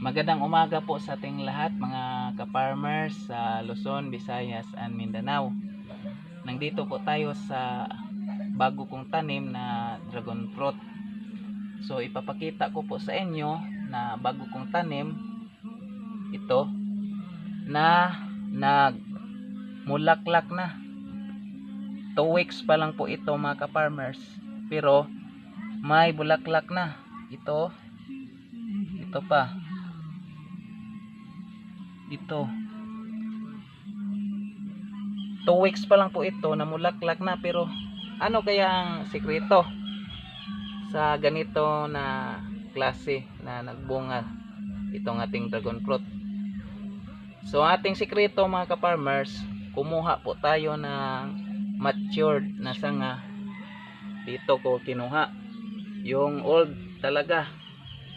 Magandang umaga po sa ating lahat mga ka-farmers sa Luzon, Visayas, and Mindanao. Nandito po tayo sa bago kong tanim na dragon fruit. So ipapakita ko po sa inyo na bago kong tanim ito na nag mulaklak na. 2 weeks pa lang po ito mga ka-farmers. Pero may bulaklak na. Ito ito pa dito. 2 weeks pa lang po ito namulaklak na pero ano kaya ang sikreto sa ganito na klase na nagbunga itong ating dragon fruit? So ating sikreto mga ka-farmers kumuha po tayo ng matured na sanga. Dito ko kinuha yung old talaga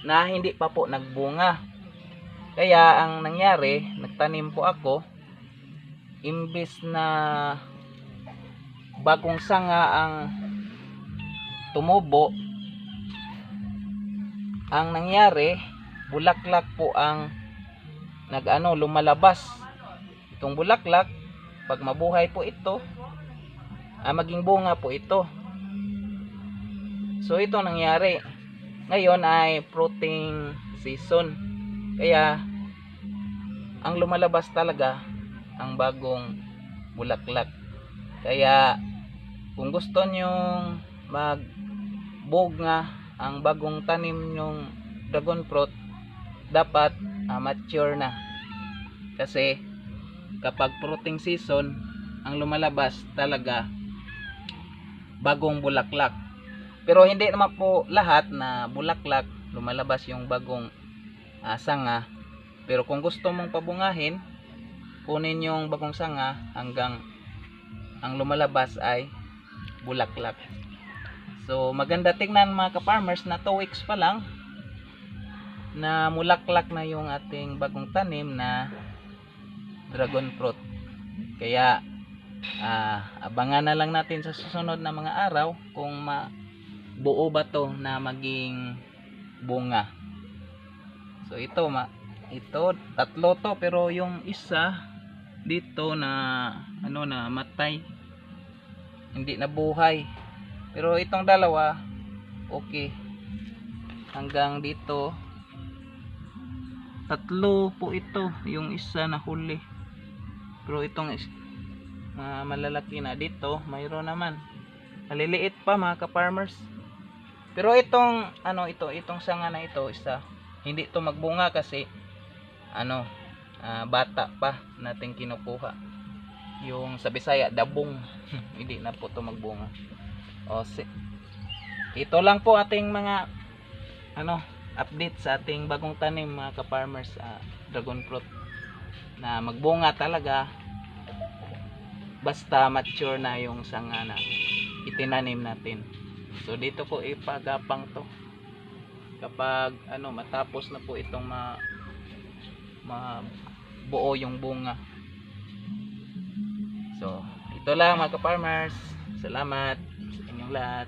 na hindi pa po nagbunga kaya ang nangyari, nagtanim po ako. Imbis na bagong sanga ang tumubo ang nangyari bulaklak po ang nagano lumalabas. Itong bulaklak pag mabuhay po ito ah, maging bunga po ito. So ito nangyari. Ngayon ay fruiting season. Kaya ang lumalabas talaga ang bagong bulaklak. Kaya kung gusto nyong magbunga ang bagong tanim nyong dragon fruit, dapat ah, mature na. Kasi kapag fruiting season, ang lumalabas talaga bagong bulaklak. Pero hindi naman po lahat na bulaklak lumalabas yung bagong ah, sanga. Pero kung gusto mong pabungahin, kunin yung bagong sanga hanggang ang lumalabas ay bulaklak. So maganda tingnan mga ka-farmers na 2 weeks pa lang na mulaklak na yung ating bagong tanim na dragon fruit. Kaya ah, abangan na lang natin sa susunod na mga araw kung mabuo ba to na maging bunga. So ito ma ito tatlo to pero yung isa dito na ano na matay hindi na buhay. Pero itong dalawa okay. Hanggang dito tatlo po ito yung isa na huli. Pero itong mga malalaki na dito mayroon naman. Maliliit pa mga ka-farmers. Pero itong ano ito, itong sanga na ito isa hindi to magbunga kasi ano ah, bata pa natin kinukuha. Yung sa Bisaya dabong. Hindi na po to magbunga. O si ito lang po ating mga ano update sa ating bagong tanim mga ka-farmers ah, dragon fruit na magbunga talaga. Basta mature na yung sanga na itinanim natin. So dito ko ipagapang to. Kapag ano matapos na po itong ma, ma buo yung bunga. So ito lang mga ka-farmers. Salamat sa inyong lahat